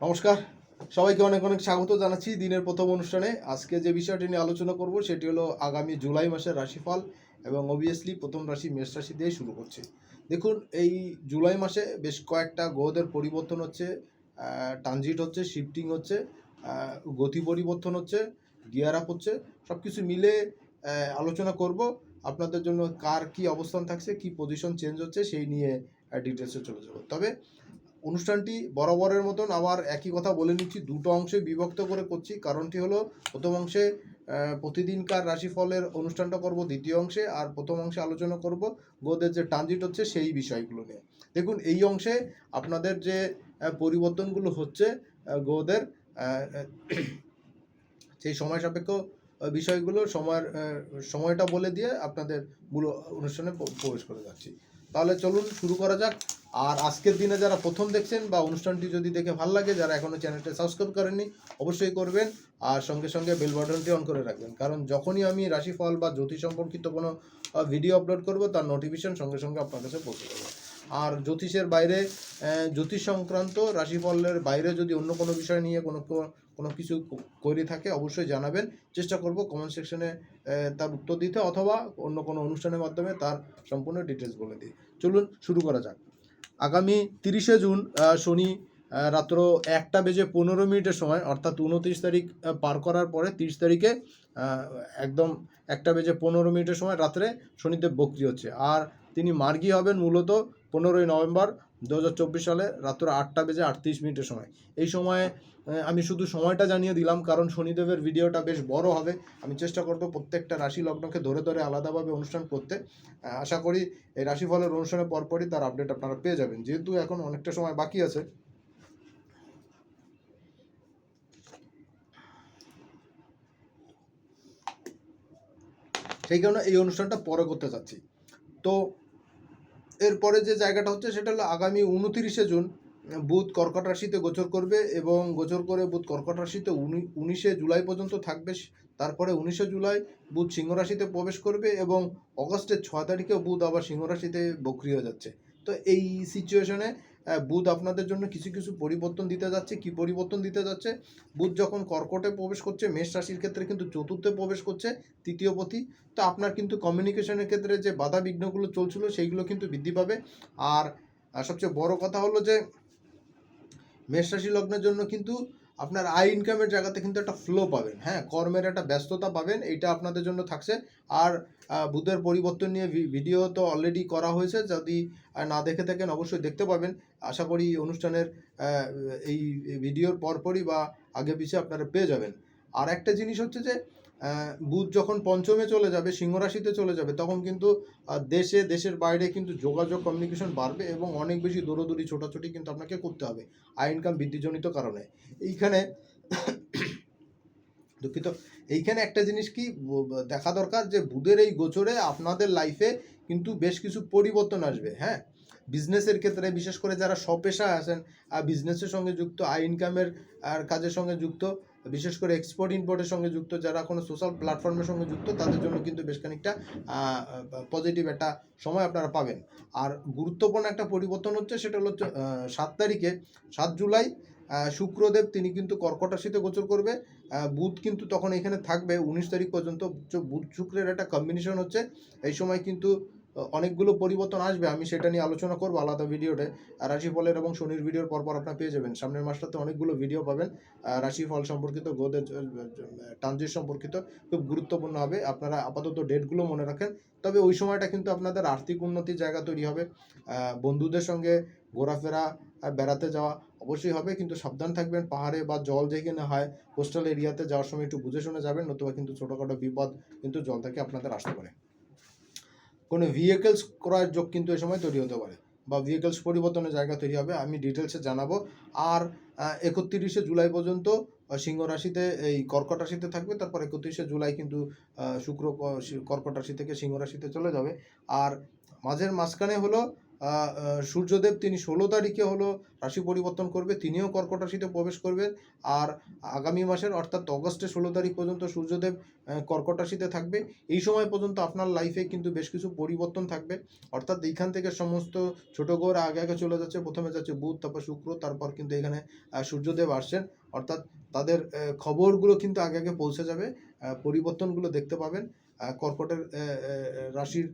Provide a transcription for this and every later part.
নমস্কার। সবাইকে অনেক অনেক স্বাগত জানাচ্ছি দিনের প্রথম অনুষ্ঠানে। আজকে যে বিষয়টি নিয়ে আলোচনা করব, সেটি হলো আগামী জুলাই মাসের রাশিফল এবং অবভিয়াসলি প্রথম রাশি, মেষ রাশি দিয়ে শুরু করছে। দেখুন, এই জুলাই মাসে বেশ কয়েকটা গ্রহদের পরিবর্তন হচ্ছে ট্রানজিট হচ্ছে, শিফটিং হচ্ছে গতি পরিবর্তন হচ্ছে, গিয়ার আপ হচ্ছে। সব কিছু মিলে আলোচনা করব। আপনাদের জন্য কার কি অবস্থান থাকছে, কি পজিশন চেঞ্জ হচ্ছে, সেই নিয়ে ডিটেলসে চলে যাব। তবে অনুষ্ঠানটি বরাবরের মতন আবার একই কথা বলে নিচ্ছি। দুটো অংশে বিভক্ত করে করছি। কারণটি হলো, প্রথম অংশে প্রতিদিনকার রাশিফলের অনুষ্ঠানটা করব দ্বিতীয় অংশে আর প্রথম অংশে আলোচনা করব গোদের যে ট্রানজিট হচ্ছে সেই বিষয়গুলো নিয়ে। দেখুন, এই অংশে আপনাদের যে পরিবর্তনগুলো হচ্ছে গোদের সেই সময় সাপেক্ষ বিষয়গুলো সময়ের সময়টা বলে দিয়ে আপনাদের মূল অনুষ্ঠানে প্রবেশ করে যাচ্ছি। তাহলে চলুন শুরু করা যাক। আর আজকের দিনে যারা প্রথম দেখছেন বা অনুষ্ঠানটি যদি দেখে ভালো লাগে, যারা এখনও চ্যানেলটা সাবস্ক্রাইব করেননি, অবশ্যই করবেন। আর সঙ্গে সঙ্গে বেল বাটনটি অন করে রাখবেন। কারণ যখনই আমি রাশিফল বা জ্যোতিষ সম্পর্কিত কোনো ভিডিও আপলোড করব, তার নোটিফিকেশন সঙ্গে সঙ্গে আপনার কাছে পৌঁছে যাবে। আর জ্যোতিষের বাইরে জ্যোতিষ সংক্রান্ত রাশিফলের বাইরে যদি অন্য কোনো বিষয় নিয়ে কোনো কোনো কিছু করে থাকে, অবশ্যই জানাবেন। চেষ্টা করব কমেন্ট সেকশনে তার উত্তর দিতে অথবা অন্য কোনো অনুষ্ঠানের মাধ্যমে তার সম্পূর্ণ ডিটেলস বলে দিই। চলুন শুরু করা যাক। আগামী তিরিশে জুন শনি রাত্র একটা বেজে পনেরো মিনিটের সময়, অর্থাৎ উনত্রিশ তারিখ পার করার পরে তিরিশ তারিখে একদম একটা বেজে পনেরো মিনিটের সময় রাত্রে শনিদেব বক্রি হচ্ছে। আর তিনি মার্গী হবেন মূলত পনেরোই নভেম্বর দু হাজার চব্বিশ সালে রাত্র আটটা বেজে আটত্রিশ মিনিটের সময়। এই সময়ে আমি শুধু সময়টা জানিয়ে দিলাম, কারণ শনিদেবের ভিডিওটা বেশ বড় হবে। আমি চেষ্টা করব প্রত্যেকটা রাশি লগ্নকে ধরে ধরে আলাদাভাবে অনুষ্ঠান করতে। আশা করি এই রাশিফলের অনুষ্ঠানের পরপরই তার আপডেট আপনারা পেয়ে যাবেন। যেহেতু এখন অনেকটা সময় বাকি আছে। সেই কারণে এই অনুষ্ঠানটা পরে করতে চাচ্ছি। তো এরপরে যে জায়গাটা হচ্ছে সেটা হলো আগামী উনতিরিশে জুন, বুধ কর্কট রাশিতে গোচর করবে এবং গোচর করে বুধ কর্কট রাশিতে উনি, উনিশে জুলাই পর্যন্ত থাকবে, তারপরে উনিশে জুলাই বুধ সিংহ রাশিতে প্রবেশ করবে এবং অগস্টের ছ তারিখে বুধ আবার সিংহ রাশিতে বক্রি হয়ে যাচ্ছে। তো এই সিচুয়েশনে বুধ আপনাদের জন্য কিছু কিছু পরিবর্তন দিতে যাচ্ছে। কি পরিবর্তন দিতে যাচ্ছে? বুধ যখন কর্কটে প্রবেশ করছে, মেষ রাশির ক্ষেত্রে কিন্তু চতুর্থে প্রবেশ করছে, তৃতীয় পথি। তো আপনার কিন্তু কমিউনিকেশনের ক্ষেত্রে যে বাধা বিঘ্নগুলো চলছিল, সেইগুলো কিন্তু বৃদ্ধি পাবে। আর সবচেয়ে বড় কথা হলো যে, মেষ রাশি লগ্নের জন্য কিন্তু আপনার আয় ইনকামের জায়গাতে কিন্তু একটা ফ্লো পাবেন হ্যাঁ? কর্মের একটা ব্যস্ততা পাবেন এটা আপনাদের জন্য থাকছে। আর বুধের পরিবর্তন নিয়ে ভিডিও তো অলরেডি করা হয়েছে, যদি না দেখে থাকেন অবশ্যই দেখতে পাবেন। আশা করি অনুষ্ঠানের এই ভিডিওর পরপরই বা আগে পিছিয়ে আপনারা পেয়ে যাবেন। আর একটা জিনিস হচ্ছে যে বুধ যখন পঞ্চমে চলে যাবে সিংহ রাশিতে চলে যাবে, তখন কিন্তু দেশে, দেশের বাইরে কিন্তু যোগাযোগ কমিউনিকেশন বাড়বে এবং অনেক বেশি দৌড়দৌড়ি ছোটাছুটি কিন্তু আপনাকে করতে হবে আয় ইনকাম বৃদ্ধিজনিত কারণে। এইখানে দুঃখিত, এইখানে একটা জিনিস কি দেখা দরকার যে বুধের এই গোচরে আপনাদের লাইফে কিন্তু বেশ কিছু পরিবর্তন আসবে হ্যাঁ? বিজনেসের ক্ষেত্রে, বিশেষ করে যারা স্বপেশায় আছেন বিজনেসের সঙ্গে যুক্ত আয় ইনকামের আর কাজের সঙ্গে যুক্ত বিশেষ করে এক্সপোর্ট ইম্পোর্টের সঙ্গে যুক্ত, যারা কোনো সোশ্যাল প্ল্যাটফর্মের সঙ্গে যুক্ত, তাদের জন্য কিন্তু বেশ খানিকটা পজিটিভ একটা সময় আপনারা পাবেন। আর গুরুত্বপূর্ণ একটা পরিবর্তন হচ্ছে, সেটা হলো সাত তারিখে, সাত জুলাই শুক্রদেব তিনি কিন্তু কর্কট রাশিতে গোচর করবে। বুধ কিন্তু তখন এখানে থাকবে, উনিশ তারিখ পর্যন্ত, বুধ শুক্রের একটা কম্বিনেশন হচ্ছে। এই সময় কিন্তু অনেকগুলো পরিবর্তন আসবে, আমি সেটা নিয়ে আলোচনা করব আলাদা ভিডিওতে। রাশিফলের এবং শনির ভিডিওর পরপর আপনারা পেয়ে যাবেন। সামনের মাসটাতে অনেকগুলো ভিডিও পাবেন। রাশিফল সম্পর্কিত গোদের ট্রানজিট সম্পর্কিত খুব গুরুত্বপূর্ণ হবে। আপনারা আপাতত ডেটগুলো মনে রাখেন। তবে ওই সময়টা কিন্তু আপনাদের আর্থিক উন্নতির জায়গা তৈরি হবে। বন্ধুদের সঙ্গে ঘোরাফেরা বেড়াতে যাওয়া অবশ্যই হবে। কিন্তু সাবধান থাকবেন। পাহাড়ে বা জল যেখানে হয় কোস্টাল এরিয়াতে যাওয়ার সময় একটু বুঝে শুনে যাবেন। নতুবা কিন্তু ছোটোখাটো বিপদ কিন্তু জল থেকে আপনাদের আসতে পারে। কোনো ভেহিকেলস ক্রয়ের যোগ কিন্তু এই সময় তৈরি হতে পারে বা ভেহিকেলস পরিবর্তনের জায়গা তৈরি হবে, আমি ডিটেলসে জানাব। আর একত্রিশে জুলাই পর্যন্ত সিংহ রাশিতে এই কর্কট রাশিতে থাকবে, তারপর একত্রিশে জুলাই কিন্তু শুক্র কর্কট রাশি থেকে সিংহ রাশিতে চলে যাবে। আর, মাঝের মাঝখানে হলো সূর্যদেব তিনি ষোলো তারিখে হলো রাশি পরিবর্তন করবে, তিনিও কর্কট রাশিতে প্রবেশ করবেন। আর আগামী মাসের অর্থাৎ অগস্টের ষোলো তারিখ পর্যন্ত সূর্যদেব কর্কট রাশিতে থাকবে। এই সময় পর্যন্ত আপনার লাইফে কিন্তু বেশ কিছু পরিবর্তন থাকবে। অর্থাৎ এইখান থেকে সমস্ত ছোটো গোর আগে আগে চলে যাচ্ছে। প্রথমে যাচ্ছে বুধ, তারপর শুক্র, তারপর কিন্তু এখানে সূর্যদেব আসছেন। অর্থাৎ তাদের খবরগুলো কিন্তু আগে আগে পৌঁছে যাবে। পরিবর্তনগুলো দেখতে পাবেন। কর্কটের রাশির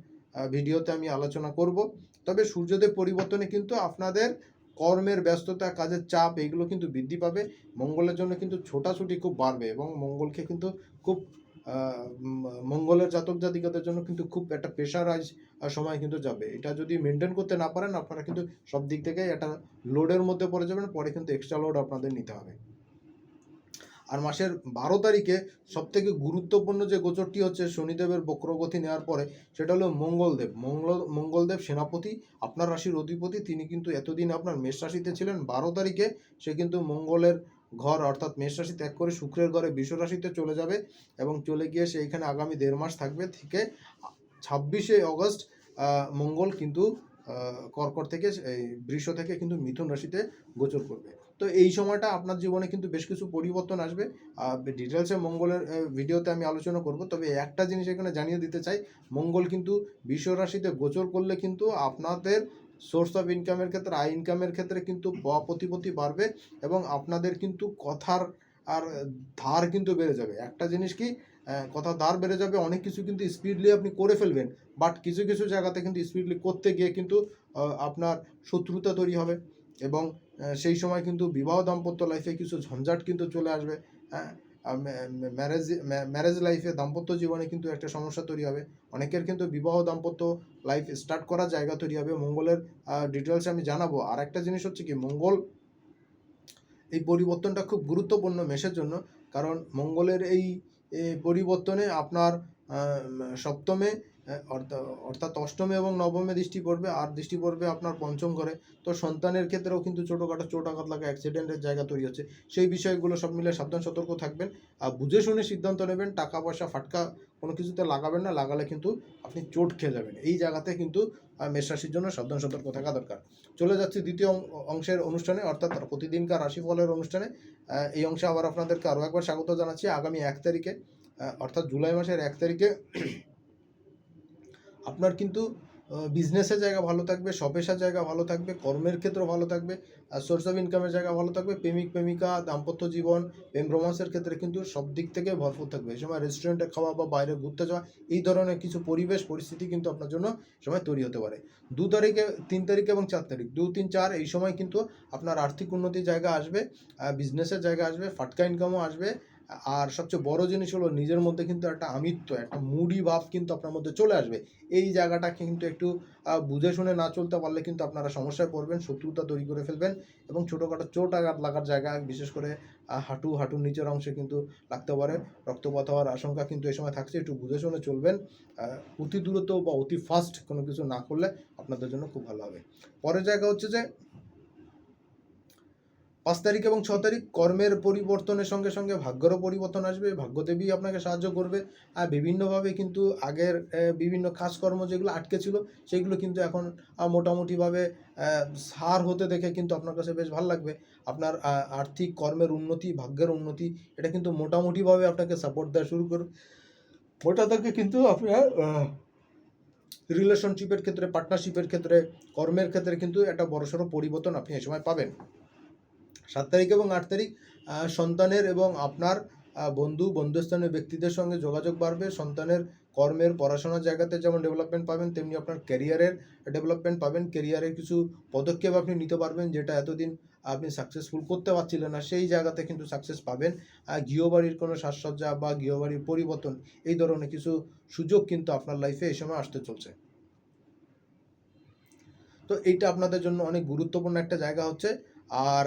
ভিডিওতে আমি আলোচনা করব। তবে সূর্যদেব পরিবর্তনে কিন্তু আপনাদের কর্মের ব্যস্ততা, কাজের চাপ এগুলো কিন্তু বৃদ্ধি পাবে। মঙ্গলের জন্য কিন্তু ছোটাছুটি খুব বাড়বে এবং মঙ্গলকে কিন্তু খুব মঙ্গলের জাতক জাতিকাদের জন্য কিন্তু খুব একটা প্রেশারাইজ সময় কিন্তু যাবে। এটা যদি মেনটেন করতে না পারেন, আপনারা কিন্তু সব দিক থেকে একটা লোডের মধ্যে পড়ে যাবেন, পরে কিন্তু এক্সট্রা লোড আপনাদের নিতে হবে। আর মাসের বারো তারিখে সব থেকে গুরুত্বপূর্ণ যে গোচরটি হচ্ছে শনিদেবের বক্রগতি নেওয়ার পরে, সেটা হলো মঙ্গলদেব। মঙ্গল, মঙ্গলদেব সেনাপতি, আপনার রাশির অধিপতি, তিনি কিন্তু এতদিন আপনার মেষ রাশিতে ছিলেন, বারো তারিখে সে কিন্তু মঙ্গলের ঘর অর্থাৎ মেষ রাশি ত্যাগ করে শুক্রের ঘরে বৃষ রাশিতে চলে যাবে এবং চলে গিয়ে সে এখানে আগামী দেড় মাস থাকবে। থেকে ছাব্বিশে অগস্ট মঙ্গল কিন্তু কর্কট থেকে, এই বৃষ থেকে কিন্তু মিথুন রাশিতে গোচর করবে। তো এই সময়টা আপনার জীবনে কিন্তু বেশ কিছু পরিবর্তন আসবে। ডিটেলসে মঙ্গলের ভিডিওতে আমি আলোচনা করব। তবে একটা জিনিস এখানে জানিয়ে দিতে চাই, মঙ্গল কিন্তু বিশ্ব রাশিতে গোচর করলে কিন্তু আপনাদের সোর্স অফ ইনকামের ক্ষেত্রে, আয় ইনকামের ক্ষেত্রে কিন্তু প্রতিপত্তি বাড়বে এবং আপনাদের কিন্তু কথার আর ধার কিন্তু বেড়ে যাবে। একটা জিনিস কি কথার ধার বেড়ে যাবে, অনেক কিছু কিন্তু স্পিডলি আপনি করে ফেলবেন বাট কিছু কিছু জায়গাতে কিন্তু স্পিডলি করতে গিয়ে কিন্তু আপনার শত্রুতা তৈরি হবে এবং সেই সময় কিন্তু বিবাহ দাম্পত্য লাইফে কিছু ঝঞ্ঝাট কিন্তু চলে আসবে হ্যাঁ? ম্যারেজ ম্যারেজ লাইফে দাম্পত্য জীবনে কিন্তু একটা সমস্যা তৈরি হবে। অনেকের কিন্তু বিবাহ দাম্পত্য লাইফ স্টার্ট করার জায়গা তৈরি হবে। মঙ্গলের ডিটেলস আমি জানাব। আর একটা জিনিস হচ্ছে কি, মঙ্গল এই পরিবর্তনটা খুব গুরুত্বপূর্ণ মেষের জন্য। কারণ মঙ্গলের এই পরিবর্তনে আপনার সপ্তমে অর্থাৎ অষ্টমে এবং নবমে দৃষ্টি পড়বে আর দৃষ্টি পড়বে আপনার পঞ্চম ঘরে। তো সন্তানের ক্ষেত্রেও কিন্তু ছোটোখাটো চোট আঘাত লাগা অ্যাক্সিডেন্টের জায়গা তৈরি হচ্ছে। সেই বিষয়গুলো সব মিলে সাবধান সতর্ক থাকবেন। আর বুঝে শুনে সিদ্ধান্ত নেবেন টাকা পয়সা ফাটকা কোনো কিছুতে লাগাবেন না লাগালে কিন্তু আপনি চোট খেয়ে যাবেন। এই জায়গাতে কিন্তু আহ, মেষ রাশির জন্য সাবধান সতর্ক থাকা দরকার। চলে যাচ্ছি দ্বিতীয় অংশের অনুষ্ঠানে অর্থাৎ প্রতিদিনকার রাশিফলের অনুষ্ঠানে। এই অংশে আবার আপনাদেরকে আরও একবার স্বাগত জানাচ্ছি। আগামী এক তারিখে অর্থাৎ জুলাই মাসের এক তারিখে আপনার কিন্তু বিজনেসের জায়গা ভালো থাকবে সপেশার জায়গা ভালো থাকবে, কর্মের ক্ষেত্র ভালো থাকবে, আর সোর্স অফ ইনকামের জায়গা ভালো থাকবে, প্রেমিক, প্রেমিকা, দাম্পত্য জীবন, প্রেম রোমান্সের ক্ষেত্রে কিন্তু সব দিক থেকে ভরপুর থাকবে। এই সময় রেস্টুরেন্টে খাওয়া বা বাইরে ঘুরতে যাওয়া, এই ধরনের কিছু পরিবেশ, পরিস্থিতি কিন্তু আপনার জন্য সময় তৈরি হতে পারে। দু তারিখে, তিন তারিখ এবং চার তারিখ, দু, তিন, চার, এই সময় কিন্তু আপনার আর্থিক উন্নতির জায়গা আসবে বিজনেসের জায়গা আসবে, ফাটকা ইনকামও আসবে আর সবচেয়ে বড় জিনিস হলো নিজের মধ্যে কিন্তু একটা আমিত্ব, একটা মুডি ভাব কিন্তু আপনার মধ্যে চলে আসবে। এই জায়গাটাকে কিন্তু একটু বুঝে শুনে না চলতে পারলে কিন্তু আপনারা সমস্যায় পড়বেন, শত্রুতা তৈরি করে ফেলবেন এবং ছোটোখাটো চোট আঘাত লাগার জায়গা, বিশেষ করে হাঁটু, হাঁটুর নিচের অংশে কিন্তু লাগতে পারে। রক্তপাত হওয়ার আশঙ্কা কিন্তু এই সময় থাকছে, একটু বুঝে শুনে চলবেন। অতি দূরত্ব বা অতি ফাস্ট কোনো কিছু না করলে আপনাদের জন্য খুব ভালো হবে। পরের জায়গা হচ্ছে যে পাঁচ তারিখ এবং ছ তারিখ কর্মের পরিবর্তনের সঙ্গে সঙ্গে ভাগ্যেরও পরিবর্তন আসবে ভাগ্যদেবী আপনাকে সাহায্য করবে। আর বিভিন্নভাবে কিন্তু আগের বিভিন্ন কাজকর্ম যেগুলো আটকে ছিল, সেগুলো কিন্তু এখন মোটামুটিভাবে সার হতে দেখে কিন্তু আপনার কাছে বেশ ভালো লাগবে। আপনার আর্থিক কর্মের উন্নতি, ভাগ্যের উন্নতি, এটা কিন্তু মোটামুটিভাবে আপনাকে সাপোর্ট দেওয়া শুরু করবে। ওটা থেকে কিন্তু আপনার রিলেশনশিপের ক্ষেত্রে পার্টনারশিপের ক্ষেত্রে, কর্মের ক্ষেত্রে কিন্তু একটা বড়সড় পরিবর্তন আপনি এ সময় পাবেন। সাত তারিখ এবং আট তারিখ সন্তানের এবং আপনার বন্ধু, বন্ধুস্থানীয় ব্যক্তিদের সঙ্গে যোগাযোগ বাড়বে। সন্তানের কর্মের পড়াশোনার জায়গাতে যেমন ডেভেলপমেন্ট পাবেন, তেমনি আপনার ক্যারিয়ারের ডেভেলপমেন্ট পাবেন। ক্যারিয়ারের কিছু পদক্ষেপ আপনি নিতে পারবেন যেটা এতদিন আপনি সাকসেসফুল করতে পারছিলেন না, সেই জায়গাতে কিন্তু সাকসেস পাবেন। গৃহবাড়ির কোনো সাজসজ্জা বা গৃহবাড়ির পরিবর্তন, এই ধরনের কিছু সুযোগ কিন্তু আপনার লাইফে এই সময় আসতে চলছে। তো এইটা আপনাদের জন্য অনেক গুরুত্বপূর্ণ একটা জায়গা হচ্ছে। আর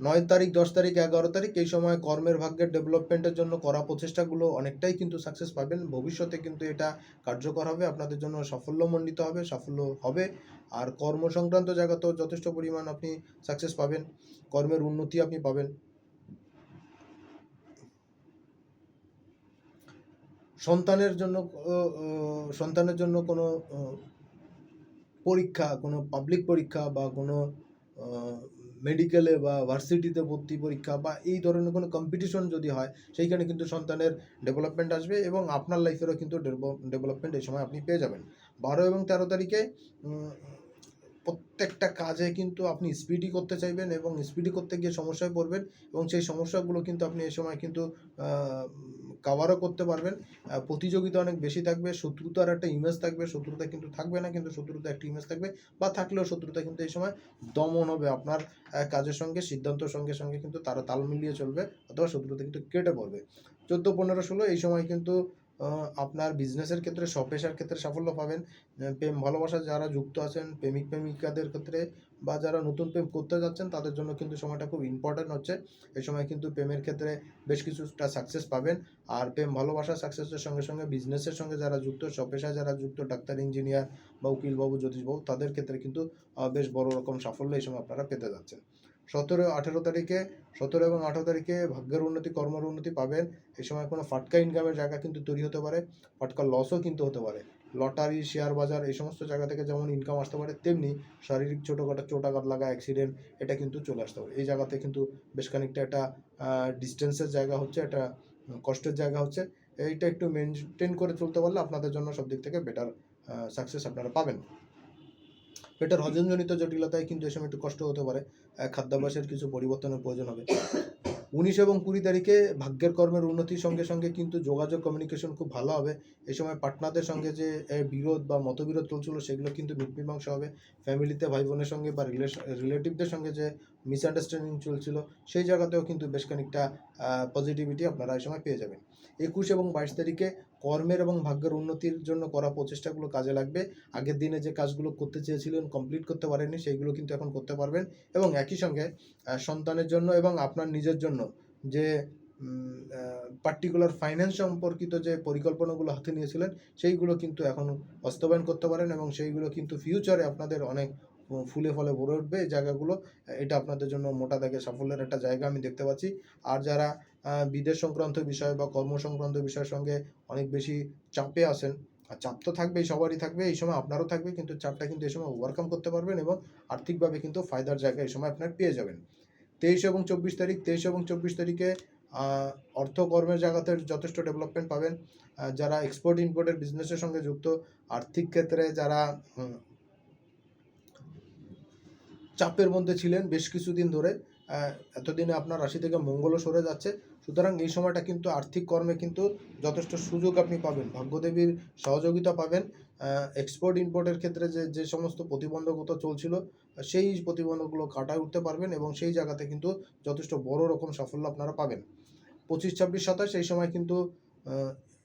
নয় তারিখ, দশ তারিখ, এগারো তারিখ, এই সময় কর্মের ভাগ্যের ডেভেলপমেন্টের জন্য করা প্রচেষ্টাগুলো অনেকটাই কিন্তু সাকসেস পাবেন। ভবিষ্যতে কিন্তু এটা কার্যকর হবে, আপনাদের জন্য সাফল্যমণ্ডিত হবে, সাফল্য হবে। আর কর্ম সংক্রান্ত জায়গাতেও যথেষ্ট পরিমাণ আপনি সাকসেস পাবেন, কর্মের উন্নতি আপনি পাবেন। সন্তানের জন্য সন্তানের জন্য কোনো পরীক্ষা, কোনো পাবলিক পরীক্ষা বা কোনো মেডিকেলে বা ভার্সিটিতে ভর্তি পরীক্ষা বা এই ধরনের কোনো কম্পিটিশন যদি হয়, সেইখানে কিন্তু সন্তানের ডেভেলপমেন্ট আসবে এবং আপনার লাইফেরও কিন্তু ডেভেলপমেন্ট এই সময় আপনি পেয়ে যাবেন। বারো এবং তেরো তারিখে প্রত্যেকটা কাজে কিন্তু আপনি স্পিডি করতে চাইবেন এবং স্পিডি করতে গিয়ে সমস্যায় পড়বেন এবং সেই সমস্যাগুলো কিন্তু আপনি এই সময় কিন্তু কাভারও করতে পারবেন। প্রতিযোগিতা অনেক বেশি থাকবে, শত্রুতার একটা ইমেজ থাকবে, শত্রুতা কিন্তু থাকবে না, কিন্তু শত্রুতা একটা ইমেজ থাকবে বা থাকলেও শত্রুতা কিন্তু এই সময় দমন হবে আপনার কাজের সঙ্গে সিদ্ধান্ত সঙ্গে সঙ্গে কিন্তু তারা তাল মিলিয়ে চলবে অথবা শত্রুতা কিন্তু কেটে পড়বে। চোদ্দ, পনেরো, ষোলো এই সময় কিন্তু আপনার বিজনেসের ক্ষেত্রে স্বপেশার ক্ষেত্রে সাফল্য পাবেন। প্রেম, ভালোবাসা যারা যুক্ত আছেন, প্রেমিক, প্রেমিকাদের ক্ষেত্রে বা যারা নতুন প্রেম করতে যাচ্ছেন, তাদের জন্য কিন্তু সময়টা খুব ইম্পর্ট্যান্ট হচ্ছে। এই সময় কিন্তু প্রেমের ক্ষেত্রে বেশ কিছুটা সাকসেস পাবেন। আর প্রেম ভালোবাসা সাকসেসের সঙ্গে সঙ্গে বিজনেসের সঙ্গে যারা যুক্ত স্বপেশায় যারা যুক্ত, ডাক্তার ইঞ্জিনিয়ার বা উকিলবাবু, জ্যোতিষবাবু, তাদের ক্ষেত্রে কিন্তু বেশ বড় রকম সাফল্য এই সময় আপনারা পেতে যাচ্ছেন। সতেরো, আঠেরো তারিখে, সতেরো এবং আঠেরো তারিখে ভাগ্যের উন্নতি, কর্মের উন্নতি পাবেন। এই সময় কোনো ফাটকা ইনকামের জায়গা কিন্তু তৈরি হতে পারে, ফাটকা লসও কিন্তু হতে পারে। লটারি, শেয়ার বাজার এই সমস্ত জায়গা থেকে যেমন ইনকাম আসতে পারে, তেমনি শারীরিক ছোটোখাটো চোটাঘাত লাগা অ্যাক্সিডেন্ট এটা কিন্তু চলে আসতে পারে। এই জায়গাতে কিন্তু বেশ খানিকটা একটা ডিস্টেন্সের জায়গা হচ্ছে, একটা কষ্টের জায়গা হচ্ছে। এইটা একটু মেনটেন করে চলতে পারলে আপনাদের জন্য সব দিক থেকে বেটার সাকসেস আপনারা পাবেন। পেটের হজমজনিত জটিলতায় কিন্তু এই সময় একটু কষ্ট হতে পারে। খাদ্যাভ্যাসের কিছু পরিবর্তনের প্রয়োজন হবে। উনিশ এবং কুড়ি তারিখে ভাগ্যের কর্মের উন্নতির সঙ্গে সঙ্গে কিন্তু যোগাযোগ কমিউনিকেশন খুব ভালো হবে। এই সময় পার্টনারদের সঙ্গে যে বিরোধ বা মতবিরোধ চলছিল, সেগুলো কিন্তু মীমাংসা হবে। ফ্যামিলিতে ভাই বোনের সঙ্গে বা রিলেটিভদের সঙ্গে যে মিসআন্ডারস্ট্যান্ডিং চলছিল, সেই জায়গাতেও কিন্তু বেশ খানিকটা পজিটিভিটি আপনারা এই সময় পেয়ে যাবেন। একুশ এবং বাইশ তারিখে কর্মের এবং ভাগ্যের উন্নতির জন্য করা প্রচেষ্টাগুলো কাজে লাগবে। আগের দিনে যে কাজগুলো করতে চেয়েছিলেন কমপ্লিট করতে পারেননি সেইগুলো কিন্তু এখন করতে পারবেন। এবং একই সঙ্গে সন্তানের জন্য এবং আপনার নিজের জন্য যে পার্টিকুলার ফাইন্যান্স সম্পর্কিত যে পরিকল্পনাগুলো হাতে নিয়েছিলেন, সেইগুলো কিন্তু এখন বাস্তবায়ন করতে পারেন এবং সেইগুলো কিন্তু ফিউচারে আপনাদের অনেক ফুলে ফলে ভরে উঠবে এই জায়গাগুলো। এটা আপনাদের জন্য মোটা দাগে সাফল্যের একটা জায়গা আমি দেখতে পাচ্ছি। আর যারা বিদেশ সংক্রান্ত বিষয় বা কর্ম সংক্রান্ত বিষয়ের সঙ্গে অনেক বেশি চাপে আছেন। আর চাপ তো থাকবেই, সবারই থাকবে, এই সময় আপনারও থাকবে, কিন্তু চাপটা কিন্তু এই সময় ওভারকাম করতে পারবেন এবং আর্থিকভাবে কিন্তু ফায়দার জায়গা এই সময় আপনার পেয়ে যাবেন। তেইশ এবং চব্বিশ তারিখ, তেইশ এবং চব্বিশ তারিখে অর্থ কর্মের জায়গাতে যথেষ্ট ডেভেলপমেন্ট পাবেন। যারা এক্সপোর্ট ইম্পোর্টের বিজনেসের সঙ্গে যুক্ত, আর্থিক ক্ষেত্রে যারা চাপের মধ্যে ছিলেন বেশ কিছুদিন ধরে এতদিনে আপনার রাশি থেকে মঙ্গলও সরে যাচ্ছে। সুতরাং এই সময়টা কিন্তু আর্থিক কর্মে কিন্তু যথেষ্ট সুযোগ আপনি পাবেন। ভাগ্যদেবীর সহযোগিতা পাবেন। এক্সপোর্ট ইম্পোর্টের ক্ষেত্রে যে যে সমস্ত প্রতিবন্ধকতা চলছিল, সেই প্রতিবন্ধকগুলো কাটায় উঠতে পারবেন এবং সেই জায়গাতে কিন্তু যথেষ্ট বড় রকম সাফল্য আপনারা পাবেন। পঁচিশ, ছাব্বিশ, সাতাশ, এই সময় কিন্তু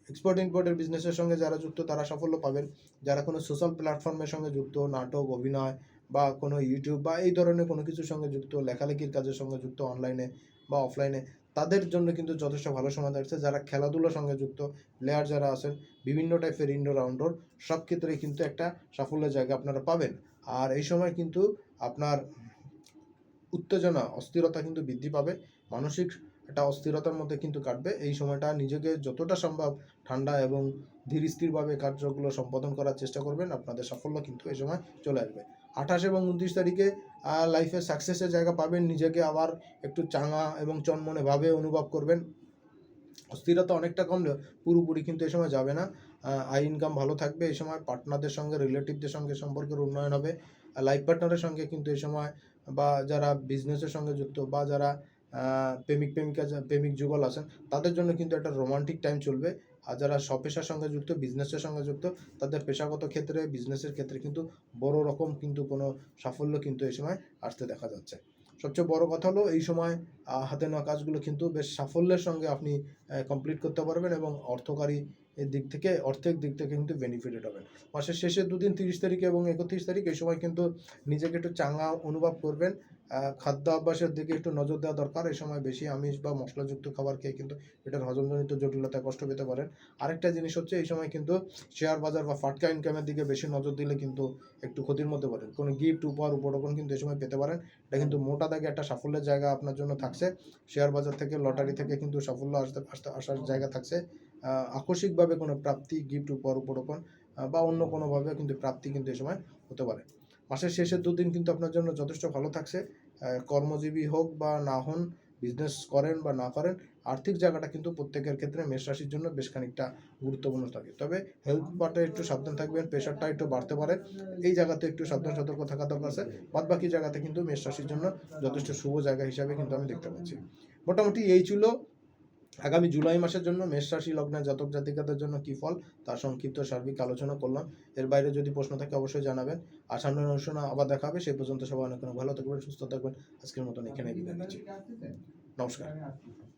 এক্সপোর্ট ইম্পোর্টের বিজনেসের সঙ্গে যারা যুক্ত, তারা সাফল্য পাবেন। যারা কোনো সোশ্যাল প্ল্যাটফর্মের সঙ্গে যুক্ত, নাটক, অভিনয় বা কোনো ইউটিউব বা এই ধরনের কোনো কিছুর সঙ্গে যুক্ত, লেখালেখির কাজের সঙ্গে যুক্ত অনলাইনে বা অফলাইনে তাদের জন্য কিন্তু যথেষ্ট ভালো সময় থাকছে যারা খেলাধুলার সঙ্গে যুক্ত প্লেয়ার যারা আছেন, বিভিন্ন টাইপের ইনডোর আউটডোর সব ক্ষেত্রেই কিন্তু একটা সাফল্যের জায়গা আপনারা পাবেন। আর এই সময় কিন্তু আপনার উত্তেজনা, অস্থিরতা কিন্তু বৃদ্ধি পাবে। মানসিক একটা অস্থিরতার মধ্যে কিন্তু কাটবে। এই সময়টা নিজেকে যতটা সম্ভব ঠান্ডা এবং ধীর স্থিরভাবে কার্যগুলো সম্পাদন করার চেষ্টা করবেন। আপনাদের সাফল্য কিন্তু এই সময় চলে আসবে। আঠাশ এবং উনত্রিশ তারিখে লাইফে সাকসেসের জায়গা পাবেন। নিজেকে আবার একটু চাঙা এবং চনমনে ভাবে অনুভব করবেন। অস্থিরতা অনেকটা কমলেও পুরোপুরি কিন্তু এই সময় যাবে না। আই ইনকাম ভালো থাকবে এই সময়। পার্টনারদের সঙ্গে রিলেটিভদের সঙ্গে সম্পর্কের উন্নয়ন হবে। লাইফ পার্টনারের সঙ্গে কিন্তু এই সময় বা যারা বিজনেসের সঙ্গে যুক্ত বা যারা প্রেমিক প্রেমিকা প্রেমিক যুগল আছেন, তাদের জন্য কিন্তু একটা রোমান্টিক টাইম চলবে। আর যারা স্বপেশার সঙ্গে যুক্ত বিজনেসের সঙ্গে যুক্ত, তাদের পেশাগত ক্ষেত্রে বিজনেসের ক্ষেত্রে কিন্তু বড় রকম কিন্তু কোনো সাফল্য কিন্তু এই সময় আসতে দেখা যাচ্ছে। সবচেয়ে বড় কথা হলো, এই সময় হাতে নেওয়া কাজগুলো কিন্তু বেশ সাফল্যের সঙ্গে আপনি কমপ্লিট করতে পারবেন এবং অর্থকারী এর দিক থেকে, অর্থের দিক থেকে কিন্তু বেনিফিটেড হবেন মাসের শেষের দুদিন, তিরিশ তারিখে এবং একত্রিশ তারিখ, এই সময় কিন্তু নিজেকে একটু চাঙ্গা অনুভব করবেন। খাদ্য অভ্যাসের দিকে একটু নজর দেওয়া দরকার। এই সময় বেশি আমিষ বা মশলাযুক্ত খাবার খেয়ে কিন্তু এটার হজমজনিত জটিলতায় কষ্ট পেতে পারেন। আরেকটা জিনিস হচ্ছে, এই সময় কিন্তু শেয়ার বাজার বা ফাটকা ইনকামের দিকে বেশি নজর দিলে কিন্তু একটু ক্ষতির মধ্যে পড়েন। কোনো গিফট উপহার উপরোপণ কিন্তু এই সময় পেতে পারেন। এটা কিন্তু মোটা দাগে একটা সাফল্যের জায়গা আপনার জন্য থাকছে। শেয়ার বাজার থেকে লটারি থেকে কিন্তু সাফল্য আসতে আসতে, আসার জায়গা থাকছে। আকস্মিকভাবে কোনো প্রাপ্তি গিফট উপহার, উপরোপণ বা অন্য কোনোভাবে কিন্তু প্রাপ্তি কিন্তু এই সময় হতে পারে। মাসের শেষের দুদিন কিন্তু আপনার জন্য যথেষ্ট ভালো থাকছে। কর্মজীবী হোক বা না হন বিজনেস করেন বা না করেন, আর্থিক জায়গাটা কিন্তু প্রত্যেকের ক্ষেত্রে মেষ রাশির জন্য বেশ খানিকটা গুরুত্বপূর্ণ থাকে। তবে হেলথ পার্টে একটু সাবধান থাকবেন প্রেশারটা একটু বাড়তে পারে। এই জায়গাতে একটু সাবধান, সতর্ক থাকা দরকার আছে। বাদ বাকি জায়গাতে কিন্তু মেষ রাশির জন্য যথেষ্ট শুভ জায়গা হিসাবে কিন্তু আমি দেখতে পাচ্ছি। মোটামুটি এই ছিল আগামী জুলাই মাসের জন্য মেষ রাশি লগ্নের জাতক জাতিকাদের জন্য কি ফল? তার সংক্ষিপ্ত সার্বিক আলোচনা করলাম। এর বাইরে যদি প্রশ্ন থাকে অবশ্যই জানাবেন। আর সামনের অনুষ্ঠানে আবার দেখা হবে। সেই পর্যন্ত সবাই অনেক অনেক ভালো থাকবেন, সুস্থ থাকবেন। আজকের মতন এখানে বিদায় নিচ্ছি। নমস্কার।